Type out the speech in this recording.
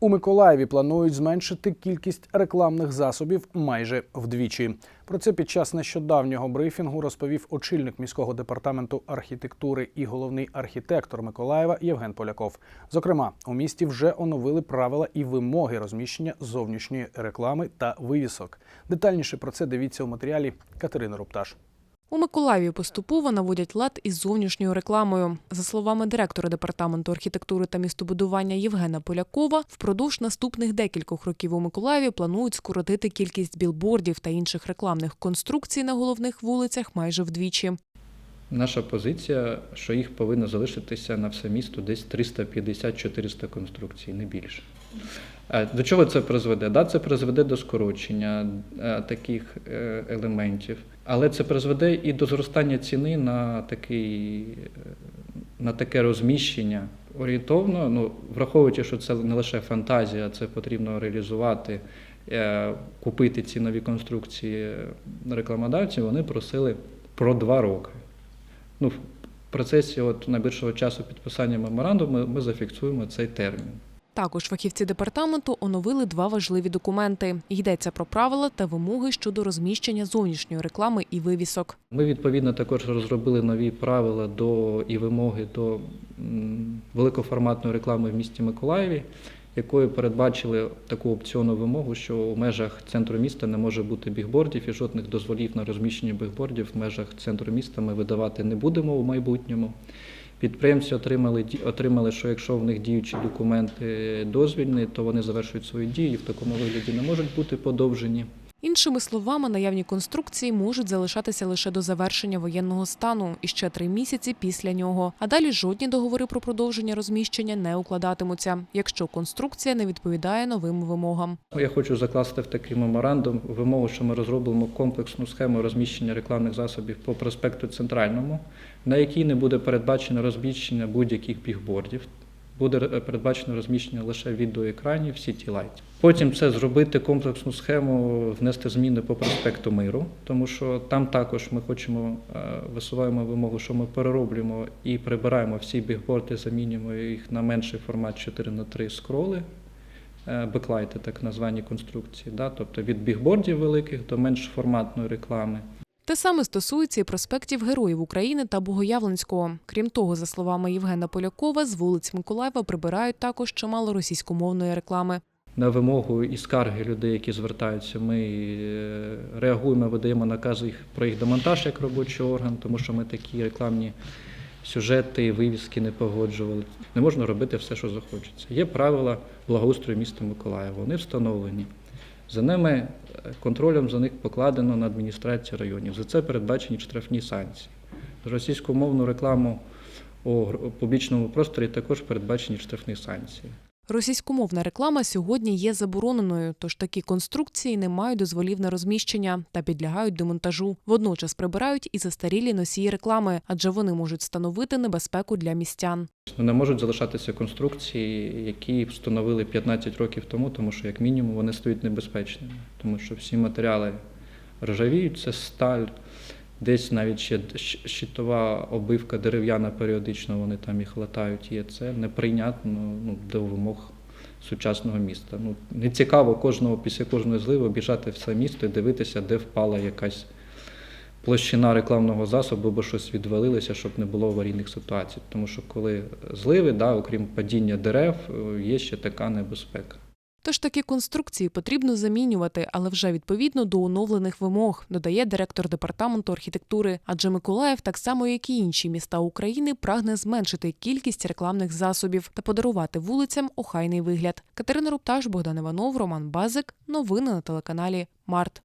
У Миколаєві планують зменшити кількість рекламних засобів майже вдвічі. Про це під час нещодавнього брифінгу розповів очільник міського департаменту архітектури і головний архітектор Миколаєва Євген Поляков. Зокрема, у місті вже оновили правила і вимоги розміщення зовнішньої реклами та вивісок. Детальніше про це дивіться у матеріалі Катерини Рупташ. У Миколаєві поступово наводять лад із зовнішньою рекламою. За словами директора департаменту архітектури та містобудування Євгена Полякова, впродовж наступних декількох років у Миколаєві планують скоротити кількість білбордів та інших рекламних конструкцій на головних вулицях майже вдвічі. Наша позиція, що їх повинно залишитися на все місто десь 350-400 конструкцій, не більше. До чого це призведе? Да, це призведе до скорочення е, таких е, елементів, але це призведе і до зростання ціни на, такий, е, на таке розміщення. Орієнтовно, ну, враховуючи, що це не лише фантазія, це потрібно реалізувати, е, купити ці нові конструкції рекламодавців, вони просили про два роки. Ну, в процесі от найбільшого часу підписання меморандуму ми, ми зафіксуємо цей термін. Також фахівці департаменту оновили два важливі документи. Йдеться про правила та вимоги щодо розміщення зовнішньої реклами і вивісок. Ми відповідно також розробили нові правила до і вимоги до великоформатної реклами в місті Миколаєві, якою передбачили таку опціонну вимогу, що у межах центру міста не може бути бігбордів і жодних дозволів на розміщення бігбордів в межах центру міста ми видавати не будемо у майбутньому. Підприємці отримали отримали, що якщо в них діючі документи дозвільні, то вони завершують свою дію і в такому вигляді не можуть бути подовжені. Іншими словами, наявні конструкції можуть залишатися лише до завершення воєнного стану і ще три місяці після нього. А далі жодні договори про продовження розміщення не укладатимуться, якщо конструкція не відповідає новим вимогам. Я хочу закласти в такий меморандум вимогу, що ми розробимо комплексну схему розміщення рекламних засобів по проспекту Центральному, на якій не буде передбачено розміщення будь-яких бігбордів. Буде е, передбачено розміщення лише відеоекранів City Light. Потім це зробити комплексну схему, внести зміни по проспекту Миру, тому що там також ми хочемо е, висуваємо вимогу, що ми перероблюємо і прибираємо всі бігборди, замінюємо їх на менший формат 4 на 3 скроли е, беклайти, так названі конструкції, да? тобто від бігбордів великих до менш форматної реклами. Те саме стосується і проспектів Героїв України та Богоявленського. Крім того, за словами Євгена Полякова, з вулиць Миколаєва прибирають також чимало російськомовної реклами. На вимогу і скарги людей, які звертаються, ми е, реагуємо, видаємо накази про їх демонтаж як робочий орган, тому що ми такі рекламні сюжети вивіски не погоджували. Не можна робити все, що захочеться. Є правила благоустрою міста Миколаєва, вони встановлені. За ними е, контролем за них покладено на адміністрацію районів. За це передбачені штрафні санкції. За російськомовну рекламу у публічному просторі також передбачені штрафні санкції. Російськомовна реклама сьогодні є забороненою, тож такі конструкції не мають дозволів на розміщення та підлягають демонтажу. Водночас прибирають і застарілі носії реклами, адже вони можуть становити небезпеку для містян. Не можуть залишатися конструкції, які встановили 15 років тому, тому що, як мінімум, вони стають небезпечними, тому що всі матеріали ржавіють, це сталь, десь навіть ще щитова обивка дерев'яна періодично, вони там їх латають. Є це неприйнятно ну, до вимог сучасного міста. Ну, не цікаво кожного після кожної зливи обіжати все місто і дивитися, де впала якась площина рекламного засобу, бо щось відвалилося, щоб не було аварійних ситуацій. Тому що коли зливи, да, окрім падіння дерев, е, є ще така небезпека. Тож такі конструкції потрібно замінювати, але вже відповідно до оновлених вимог, додає директор департаменту архітектури. Адже Миколаїв, так само як і інші міста України, прагне зменшити кількість рекламних засобів та подарувати вулицям охайний вигляд. Катерина Рупташ, Богдан Іванов, Роман Базик. Новини на телеканалі Март.